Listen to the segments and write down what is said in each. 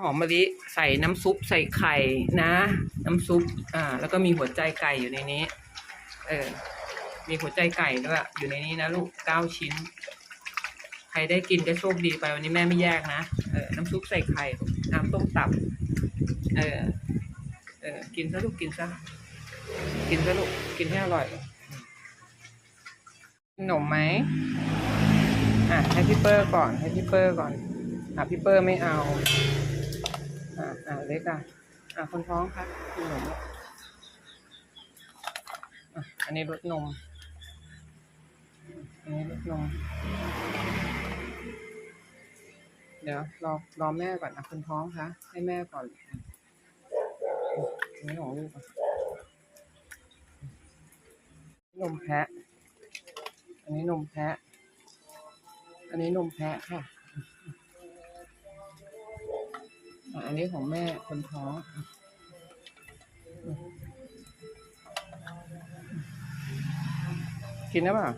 หอมมะลิใส่น้ำซุปใส่ไข่นะ น้ำซุปอ่า แล้วก็มีหัวใจไก่อยู่ในนี้ เออ มีหัวใจไก่ด้วยอยู่ในนี้นะลูกเก้าชิ้น ใครได้กินก็โชคดีไปวันนี้แม่ไม่แยกนะเออน้ำซุปใส่ไข่น้ำต้มตับ เออ เออกินซะลูกกินซะกินซะลูกกินให้อร่อยขนมไหมอะให้พี่เปอร์ก่อนให้พี่เปอร์ก่อนอะพี่เปอร์ไม่เอา อะอะเล็กอะอะคนท้องครับกินนมอะอะอันนี้รสนม อันนี้รสนม เดี๋ยวรอรอแม่ก่อนอะคนท้องคะให้แม่ก่อนอันนี้ของลูกอะนมแพะ อันนี้นมแพะ อันนี้นมแพะค่ะ อันนี้ของแม่คนท้องกินได้ป่ะ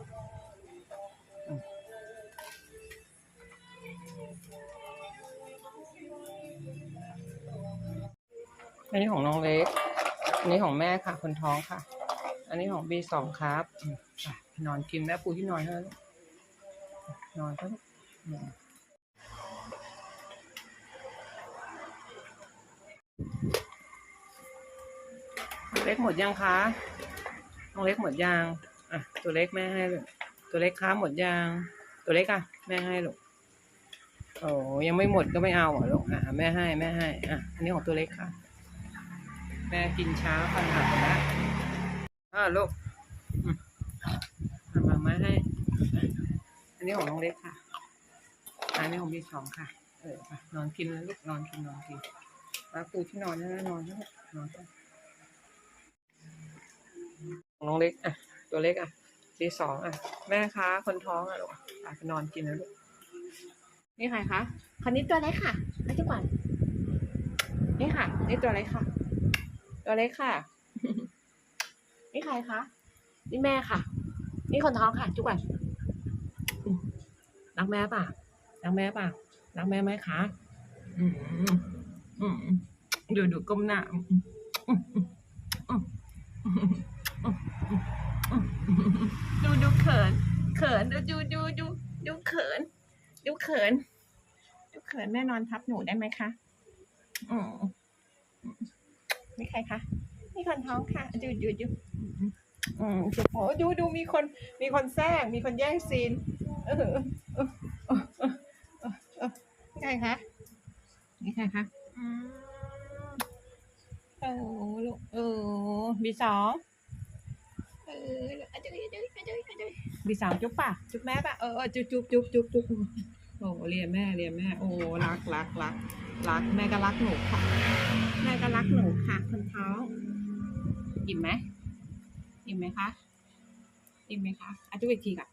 อันนี้ของน้องเล็ก อันนี้ของแม่ค่ะ คนท้องค่ะ อันนี้ของบีสองครับ นอนกินแม่ปูที่นอนเถอะนอนเถอะ ล็กหมดยังคะน้องเล็กหมดยังอะตัวเล็กแม่ให้เลยตัวเล็กค้าหมดยังตัวเล็กอะแม่ให้ลูกโอ้ยังไม่หมดก็ไม่เอาหรอลูกอะแม่ให้แม่ให้อะอันนี้ของตัวเล็กค่ะ แม่กินเช้าขนาดนั้นอ่าลูกอืมามามาให้ อันนี้ของน้องเล็กค่ะ อันนี้ของพี่สองค่ะ เออนอนกินแล้วลูกนอนกินนอนกินมาปูที่นอนนะนอนนะนอนนะของ น้องเล็กอะ ตัวเล็กอะทีสองอะ แม่ค้าคนท้องอะลูกอะไปนอนกินนะลูกนี่ใครคะคนนี้ตัวเล็กค่ะอาจุก่อนนี่ค่ะ นี่ตัวเล็กค่ะ ตัวเล็กค่ะ นี่ใครคะนี่แม่ค่ะ นี่คนท้องค่ะ จุก่อนรักแม่ป่ะรักแม่ป่ะรักแม่ไหมคะอืมอืมดูดูก้มหน้าอืมอืมอืมอืม ดูดูเขิน เขิน ดูดูดูดูดูเขิน ดูเขิน ดูเขินแม่นอนทับหนูได้ไหมคะอืมนี่ใครคะนี่คนท้องค่ะ ดูดูดูอืมโอ้ดูดูมีคนมีคนแซงมีคนแย่งซีนเออเออเออใครคะนี่ใครคะอืมโอ้ลูกเออบีสอง อออะจุ๊ยอะจุ๊ยอะจุ๊ยอะจุ๊ยบีสาวจุ๊บป่ะ จุ๊บแม่ป่ะเออเออจุ๊บจุ๊บจุ๊บจุ๊บจุ๊บโอ้เรียนแม่เรียนแม่ โอ้รักรักรักรักแม่ก็รักหนูค่ะ แม่ก็รักหนูค่ะคนท้องอิ่มไหมอิ่มไหมคะอิ่มไหมคะอะจุ๊บอีกทีก่อน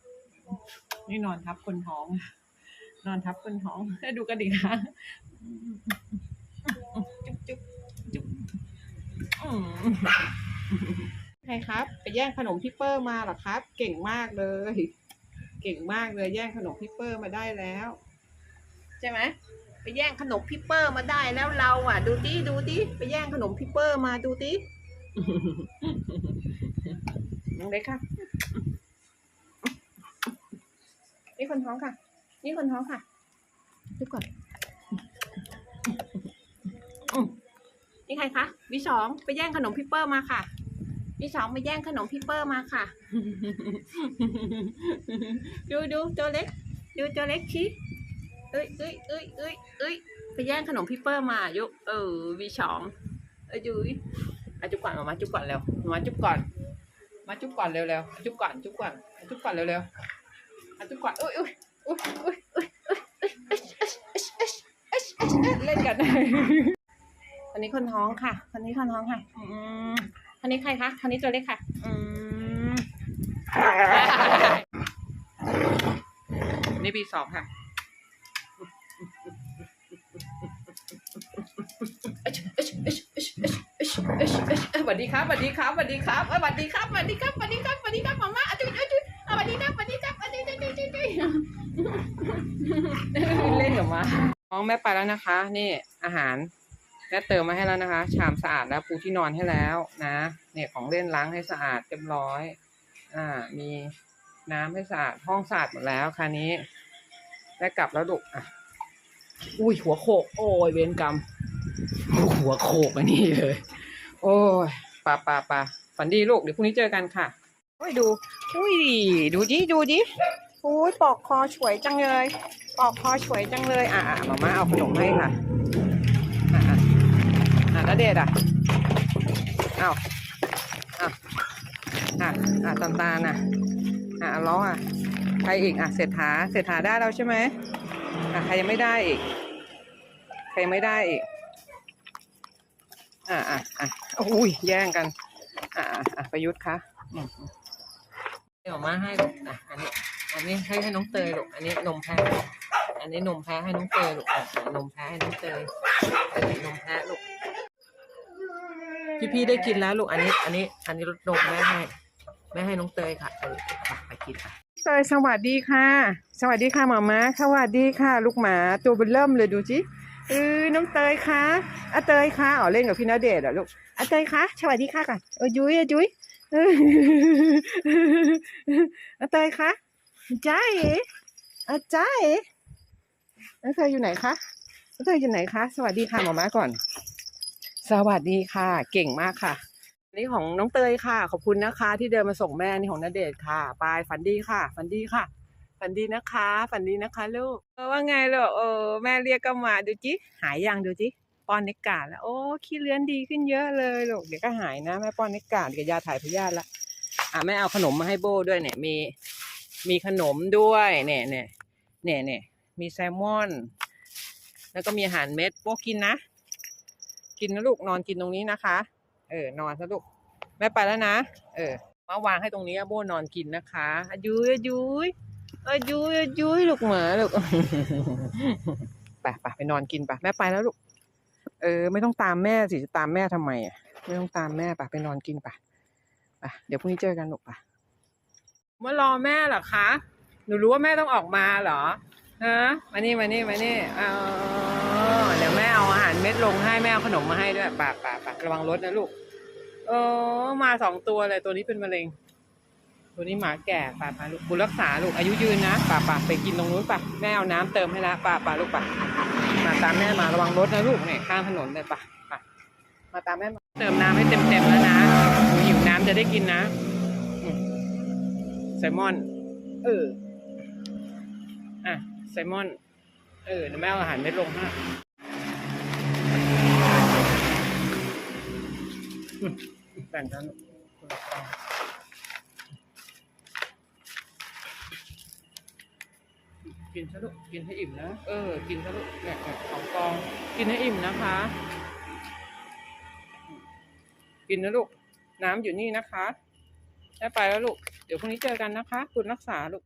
นี่นอนทับคนท้อง นอนทับคนท้องให้ดูกันดิคะจุ๊บจุ๊บจุ๊บ ครครับ ไปแย่งขนมพี่เปอร์มาเหรอครับ เก่งมากเลย เก่งมากเลยแย่งขนมพี่เปอร์มาได้แล้ว ใช่ไหมไปแย่งขนมพี่เปอร์มาได้แล้วเราอะ ดูดิดูดิไปแย่งขนมพี่เปอร์มาดูดิน้องเล็กค่ะ นี่คนท้องค่ะ นี่คนท้องค่ะดูก่อนนี่ใครคะวิสองไปแย่งขนมพี่เปอร์มาค่ะ พี่สองมาแย่งขนมพี่เปอร์มาค่ะ ดูดูตัวเล็ก ดูตัวเล็กชี้เอ้ยเอ้ยเอ้ยเอ้ยเอ้ยไปแย่งขนมพี่เปอร์มายุเออวีสองเอ้ยยุยอะจุ๊บก่อนมามาจุ๊บก่อนเร็วมาจุ๊บก่อน มาจุ๊บก่อนเร็วเร็วจุ๊บก่อนจุ๊บก่อนจุ๊บก่อนเร็วเร็วอะจุ๊บก่อนอุ้ยอุ้ยอุ้ยอุ้ยอุ้ยอุ้ยเล่นกัน คนนี้คนท้องค่ะ คนนี้คนท้องค่ะอืม คันนี้ใครคะคันนี้ตัวเล็กค่ะ อืมนี่ปีสองค่ะสวัสดีครับสวัสดีครับสวัสดีครับสวัสดีครับสวัสดีครับสวัสดีครับสวัสดีครับมาม่าจุ๊ยจุ๊ยจุ๊ยสวัสดีครับสวัสดีครับจุ๊ยจุ๊ยจุ๊ยจุ๊ยจุ๊ยเล่นกับมาอ๋อองแม่ไปแล้วนะคะ นี่อาหาร แม่เติมมาให้แล้วนะคะ ชามสะอาดแล้วปูที่นอนให้แล้วนะ เนี่ยของเล่นล้างให้สะอาดเรียบร้อย อ่า มีน้ำให้สะอาดห้องสะอาดหมดแล้วคราวนี้ได้กลับแล้วลูกอะ อุ้ยหัวโขก โอ้ยเวรกรรมหัวโขกอันนี้เลย โอ้ยปาปาปาฝันดีลูกเดี๋ยวพรุ่งนี้เจอกันค่ะโอ้ยดูอุ้ยดูดิดูดิอุ้ยปอกคอสวยจังเลย ปอกคอสวยจังเลย อะอะมาม่าเอาขนมให้ค่ะ เดชอะเอาอะอะอะตาลตาลอะอะล้ออะใครอีกอะเศรษฐาเศรษฐาได้แล้วใช่ไหมอะใครยังไม่ได้อีก ใครไม่ได้อีกอะอะอะอุ้ยแย่งกันอะอะประยุทธ์คะอืมอืมเดี๋ยวมาให้ลูกอะอันนี้อันนี้ให้ให้น้องเตยลูกอันนี้นมแพ้อันนี้นมแพ้ให้น้องเตยลูกอะนมแพ้ให้น้องเตยนนี้นมแพ้ลูก พี่พี่ได้กินแล้วลูกอันนี้ อันนี้ อันนี้รสนมแม่ให้แม่ให้น้องเตยค่ะเออไปกินค่ะเตยสวัสดีค่ะ สวัสดีค่ะหมาม้าสวัสดีค่ะ ลูกหมาตัวเบนเริ่มเลยดูจิเออน้องเตยคะอาเตยคะอ๋อเล่นกับพี่ณเดชน์เหรอลูกอาเตยคะสวัสดีค่ะก่อนเออยุ้ยอะยุ้ยเอออาเตยคะจ้าเออาจ้าเออาเตยอยู่ไหนคะอาเตยอยู่ไหนคะสวัสดีค่ะหมาม้าก่อน สวัสดีค่ะ เก่งมากค่ะนนี้ของน้องเตยค่ะ ขอบคุณนะคะ ที่เดินมาส่งแม่นี่ของนเดชค่ะปายฝันดีค่ะ ฝันดีค่ะ ฝันดีนะคะ ฝันดีนะคะลูกว่าไงลูกเออแม่เรียกก็มาดูจิหายยังดูจิป้อนเนกกาแล้วโอ้ขี้เลื้อนดีขึ้นเยอะเลยลูกเดี๋ยวก็หายนะแม่ป้อนเนกกากับยาถ่ายพยาธิละอะแม่เอาขนมมาให้โบด้วยเนี่ยมีมีขนมด้วยเนี่ยเนี่ยเนี่ยเนี่ยมีแซลมอน แล้วก็มีอาหารเม็ดโบกินนะ กินนะลูกนอนกินตรงนี้นะคะ เออนอนซะลูกแม่ไปแล้วนะ เออมาวางให้ตรงนี้อะโบนอนกินนะคะอายุยอายุยอายุยอายุยลูกหมาลูกไปไปไปนอนกินไปแม่ไปแล้วลูก เออ ไม่ต้องตามแม่สิจะตามแม่ทำไมอะไม่ต้องตามแม่ไปไปนอนกินไปไปเดี๋ยวพรุ่งนี้เจอกันลูกไปมารอแม่เหรอคะ หนูรู้ว่าแม่ต้องออกมาเหรอฮะมานี่มานี่มานี่เออ เดี๋ยวแม่เอาอาหารเม็ดลงให้แม่เอาขนมมาให้ด้วยป่าป่าป่าระวังรถนะลูก เออ มาสองตัวเลยตัวนี้เป็นมะเร็ง ตัวนี้หมาแก่ป่าป่าลูกบุรักษาลูกอายุยืนนะป่าป่าไปกินตรงนู้นป่ะแม่เอาน้ำเติมให้ล้วป่าป่าลูกป่ามาตามแม่มาระวังรถนะลูกเนี่ยข้างถนนเลยป่ะป่ะมาตามแม่มาเติมน้ำให้เต็มเต็มแล้วนะหนูหิวน้ำจะได้กินนะไซมอน เออ อะไซมอน เออเดี๋ยวแม่เอาอาหารเม็ดลงให้อืมแบ่งกันลูกคนละกล่องกินซะลูกกินให้อิ่มนะ เออ กินซะลูกเนี่ยเนี่ยสองกอง กินให้อิ่มนะคะ กินนะลูก น้ำอยู่นี่นะคะได้ไปแล้วลูก เดี๋ยวพรุ่งนี้เจอกันนะคะ คุณรักษาลูก